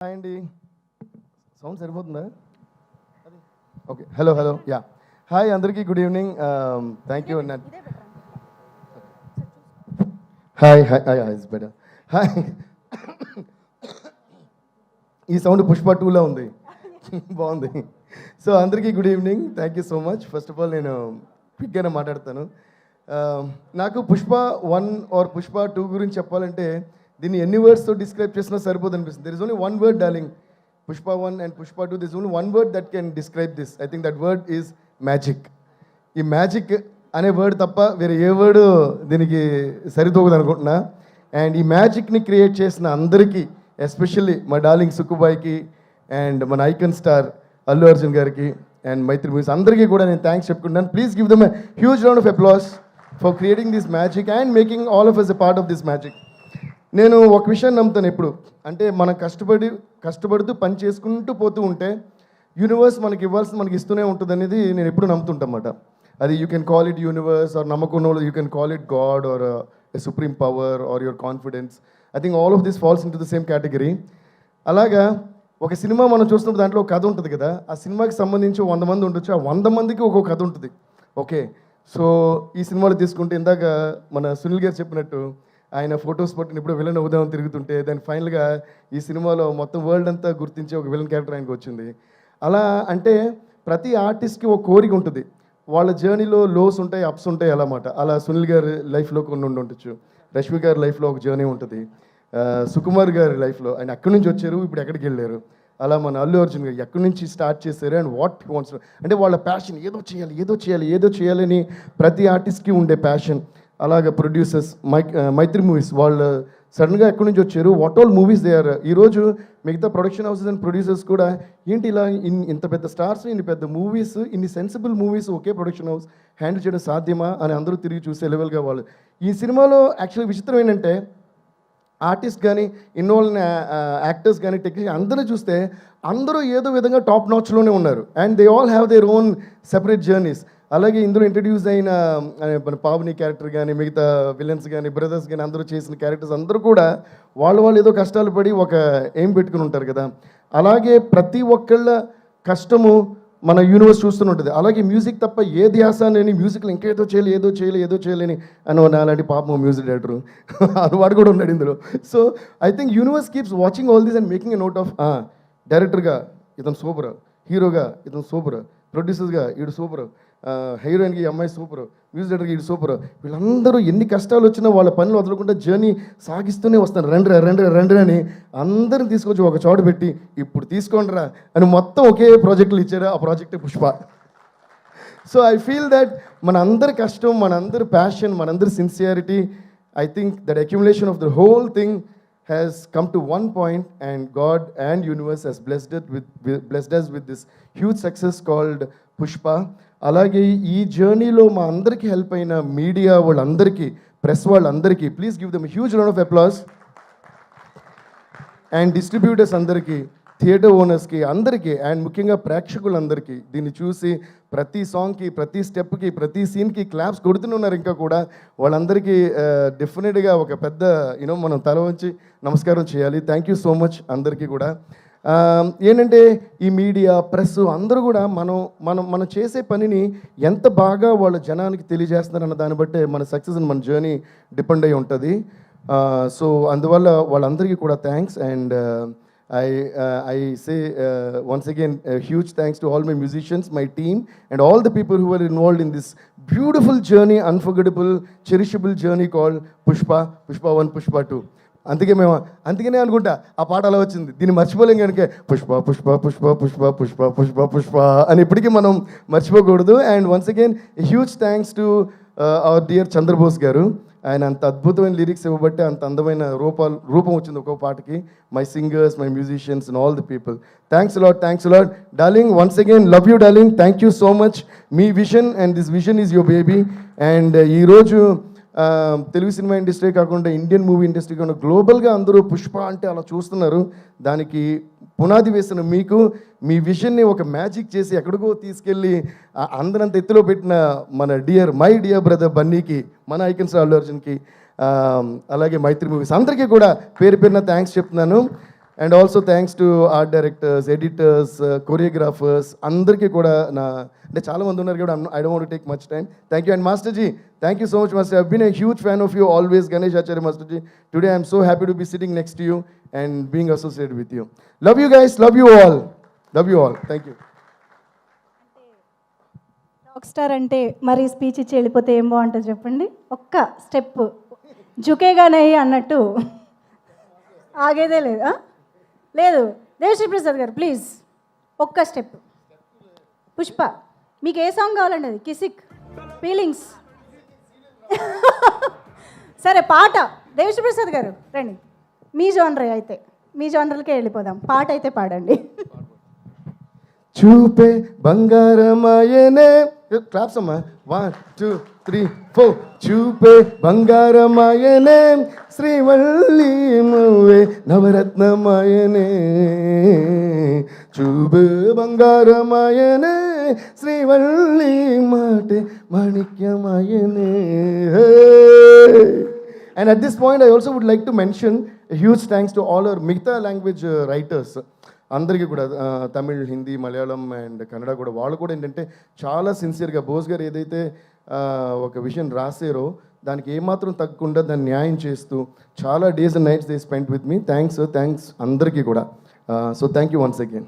అండి సౌండ్ సరిపోతుందా? Okay hello hello yeah hi అందరికీ good evening thank you hi hi hi is better hi ఈ sound Pushpa టూలో ఉంది. బాగుంది. సో అందరికీ good evening thank you so much first of all నేను క్విక్గానే మాట్లాడతాను. Um, నాకు Pushpa one or Pushpa two గురించి చెప్పాలంటే దీన్ని ఎన్ని వర్డ్స్తో డిస్క్రైబ్ చేసినా సరిపోదు అనిపిస్తుంది there is only one word darling Pushpa one and Pushpa two this only one word that can describe this I think that word is magic ఈ magic అనే వర్డ్ తప్ప వేరే ఏ వర్డ్ దీనికి సరితూగదు అనుకుంటున్నా అండ్ ఈ మ్యాజిక్ని క్రియేట్ చేసిన అందరికీ ఎస్పెషల్లీ మా డార్లింగ్ సుక్కుబాయికి అండ్ మన ఐకన్ స్టార్ అల్లు అర్జున్ గారికి అండ్ మైత్రి మూవీస్ అందరికీ కూడా నేను థ్యాంక్స్ చెప్పుకుంటాను please give them huge round of applause for creating this magic and making all of us a part of this magic నేను ఒక విషయం నమ్ముతాను ఎప్పుడు అంటే మనం కష్టపడి కష్టపడుతూ పని చేసుకుంటూ పోతూ ఉంటే యూనివర్స్ మనకి ఇవ్వాల్సి మనకి ఇస్తూనే ఉంటుంది అనేది నేను ఎప్పుడు నమ్ముతుంటామాట అది you can call it universe or నమ్మకం you can call it God or supreme power or your confidence I think all of this falls into the same category అలాగా ఒక సినిమా మనం చూస్తున్నప్పుడు దాంట్లో ఒక కథ ఉంటుంది కదా. ఆ సినిమాకి సంబంధించి వంద మంది ఉండొచ్చు. ఆ వంద మందికి ఒక్కొక్క కథ ఉంటుంది. ఓకే. సో ఈ సినిమాలో తీసుకుంటే ఇందాక మన సునీల్ గారు చెప్పినట్టు ఆయన ఫొటోస్ పట్టిన ఇప్పుడు విలన్ అవుదాం తిరుగుతుంటే దాని ఫైనల్గా ఈ సినిమాలో మొత్తం వరల్డ్ అంతా గుర్తించే ఒక విలన్ క్యారెక్టర్ ఆయనకు వచ్చింది. అలా అంటే ప్రతి ఆర్టిస్ట్కి ఒక కోరిక ఉంటుంది. వాళ్ళ జర్నీలో లోస్ ఉంటాయి అప్స్ ఉంటాయి అన్నమాట అలా సునీల్ గారి లైఫ్లో కొన్ని ఉండి ఉండొచ్చు. రష్మి గారి లైఫ్లో ఒక జర్నీ ఉంటుంది. సుకుమార్ గారి లైఫ్లో ఆయన అక్కడి నుంచి వచ్చారు ఇప్పుడు ఎక్కడికి వెళ్ళారు? అలా మన అల్లు అర్జున్ గారు ఎక్కడి నుంచి స్టార్ట్ చేశారు అండ్ వాట్ వాంట్స్ అంటే వాళ్ళ ప్యాషన్ ఏదో చేయాలి ఏదో చేయాలి ఏదో చేయాలని ప్రతి ఆర్టిస్ట్కి ఉండే ప్యాషన్ అలాగే ప్రొడ్యూసర్స్ మై మైత్రి మూవీస్ వాళ్ళు సడన్గా ఎక్కడి నుంచి వచ్చారు? What all movies they are ఈరోజు మిగతా ప్రొడక్షన్ హౌసెస్ అండ్ ప్రొడ్యూసర్స్ కూడా ఏంటి ఇలా ఇన్ ఇంత పెద్ద స్టార్స్ ఇన్ని పెద్ద మూవీస్ ఇన్ని సెన్సిబుల్ మూవీస్ ఒకే ప్రొడక్షన్ హౌస్ హ్యాండిల్ చేయడం సాధ్యమా అని అందరూ తిరిగి చూసే లెవెల్గా వాళ్ళు. ఈ సినిమాలో యాక్చువల్లీ విచిత్రం ఏంటంటే ఆర్టిస్ట్ కానీ ఇన్వాల్వ్ యాక్టర్స్ కానీ టెక్నీషియన్ అందరూ చూస్తే అందరూ ఏదో విధంగా టాప్ నాచ్లోనే ఉన్నారు. And they all have their own separate journeys. అలాగే ఇందులో ఇంట్రడ్యూస్ అయిన మన పావని క్యారెక్టర్ కానీ మిగతా విలన్స్ కానీ బ్రదర్స్ కానీ అందరూ చేసిన క్యారెక్టర్స్ అందరూ కూడా వాళ్ళు వాళ్ళు ఏదో కష్టాలు పడి ఒక ఏం పెట్టుకుని ఉంటారు కదా. అలాగే ప్రతి ఒక్కళ్ళ కష్టము మన యూనివర్స్ చూస్తుంటుంది అలాగే మ్యూజిక్ తప్ప ఏ ధ్యాస అని మ్యూజిక్లో ఇంకేదో చేయలే ఏదో చేయలే ఏదో చేయలేని అని అలాంటి పాపం మ్యూజిక్ డైరెక్టర్ వాడు కూడా ఉన్నాడు ఇందులో. So I think universe keeps watching all these and making a note of డైరెక్టర్గా ఇతను సూపర్ హీరోగా ఇతను సూపర్ ప్రొడ్యూసర్గా ఈడు సూపర్ హీరోయిన్కి ఈ అమ్మాయి సూపర్ మ్యూజిక్ డైరెక్టర్కి ఇది సూపరు. వీళ్ళందరూ ఎన్ని కష్టాలు వచ్చినా వాళ్ళ పనులు వదలకుండా జర్నీ సాగిస్తూనే వస్తారు. రండి రండి రండి అని అందరిని తీసుకొచ్చి ఒక చోట పెట్టి ఇప్పుడు తీసుకోండిరా అని మొత్తం ఒకే ప్రాజెక్టులు ఇచ్చారు ఆ project Pushpa. So I feel that మన అందరి కష్టం మన అందరి ప్యాషన్ మనందరి sincerity I think that accumulation of the whole thing has come to one point and God and universe has blessed it with blessed us with this huge success called Pushpa అలాగే ఈ జర్నీలో మా అందరికీ help అయిన media వాళ్ళందరికీ press వాళ్ళందరికీ please give them huge round of applause and distributors అందరికీ theatre ఓనర్స్కి అందరికీ అండ్ ముఖ్యంగా ప్రేక్షకులందరికీ దీన్ని చూసి ప్రతి సాంగ్కి ప్రతి స్టెప్కి ప్రతి సీన్కి క్లాప్స్ కొడుతున్నారు ఇంకా కూడా వాళ్ళందరికీ డెఫినెట్గా ఒక పెద్ద యూనో మనం తల వంచి నమస్కారం చేయాలి. థ్యాంక్ యూ సో మచ్ అందరికీ కూడా. ఏంటంటే ఈ మీడియా ప్రెస్ అందరూ కూడా మనం మనం మనం చేసే పనిని ఎంత బాగా వాళ్ళ జనానికి తెలియజేస్తున్నారన్న దాన్ని బట్టే మన సక్సెస్ మన జర్నీ డిపెండ్ అయి ఉంటుంది. సో అందువల్ల వాళ్ళందరికీ కూడా thanks and I I say once a huge thanks to all my musicians my team and all the people who were involved in this beautiful journey unforgettable, cherishable journey called Pushpa Pushpa one Pushpa two అందుకే మేము అందుకనే అనుకుంటా ఆ పాట అలా వచ్చింది. దీన్ని మర్చిపోలేం కనుక పుష్ప పుష్ప పుష్ప పుష్ప పుష్ప పుష్ప పుష్ప అని ఇప్పటికీ మనం మర్చిపోకూడదు. And once again huge thanks to our dear Chandrabose గారు. ఆయన అంత అద్భుతమైన లిరిక్స్ ఇవ్వబట్టి అంత అందమైన రూపాలు రూపం వచ్చింది ఒక్కో పాటకి. My singers my musicians and all the people thanks lad thanks lad darling once again love you darling thank you so much me vision and this vision is your baby and ఈరోజు Telugu cinema industry కాకుండా Indian movie industry కాకుండా గ్లోబల్గా అందరూ పుష్ప అంటే అలా చూస్తున్నారు. దానికి పునాది వేసిన మీకు మీ విషన్ని ఒక మ్యాజిక్ చేసి ఎక్కడికో తీసుకెళ్ళి అందరంత ఎత్తులో పెట్టిన మన డియర్ మై డియర్ బ్రదర్ బన్నీకి మన ఐకన్స్ అల్లు అర్జున్కి అలాగే మైత్రి మూవీస్ అందరికీ కూడా పేరు పేరున థ్యాంక్స్ చెప్తున్నాను. And also thanks to art directors editors choreographers అందరికీ కూడా నా అంటే చాలా మంది ఉన్నారు కూడా I don't take much time thank you and master ji thank you so much master I been a huge fan of you always Ganesh Acharya master ji today I'm so happy to be sitting next to you and being associated with you love you guys love you all love you all thank you rock star అంటే మరి speech ఇచ్చి వెళ్ళిపోతే ఏం బాగుంటుంది చెప్పండి? ఒక్క step జుకేగానే అన్నట్టు. ఆగేదే లేదు. లేదు. దేవశ్రీ ప్రసాద్ గారు ప్లీజ్. ఒక్క స్టెప్. పుష్ప మీకు ఏ సాంగ్ కావాలండి అది? కిసిక్ ఫీలింగ్స్. సరే పాట. దేవశ్రీ ప్రసాద్ గారు రండి. మీ జోనర్ అయితే. మీ జోనర్లకే వెళ్ళిపోదాం. పాట అయితే పాడండి. చూపే బంగారమాయనే క్లాప్స్ అమ్మా వన్ టూ త్రీ ఫోర్ చూపే బంగారమాయనే శ్రీవల్లి నువ్వే నవరత్నమాయనే చూపే బంగారమాయనే శ్రీవల్లి మాటే మాణిక్యమాయనే And at this point, I also would like to mention a huge thanks to all our మిగతా లాంగ్వేజ్ రైటర్స్ అందరికీ కూడా తమిళ్ హిందీ మలయాళం అండ్ కన్నడ కూడా వాళ్ళు కూడా ఏంటంటే చాలా సిన్సియర్గా బోస్ గారు ఏదైతే ఒక విషయం రాసారో దానికి ఏమాత్రం తగ్గకుండా దాన్ని న్యాయం చేస్తూ చాలా days and nights they spend with me thanks thanks అందరికీ కూడా. So thank you once again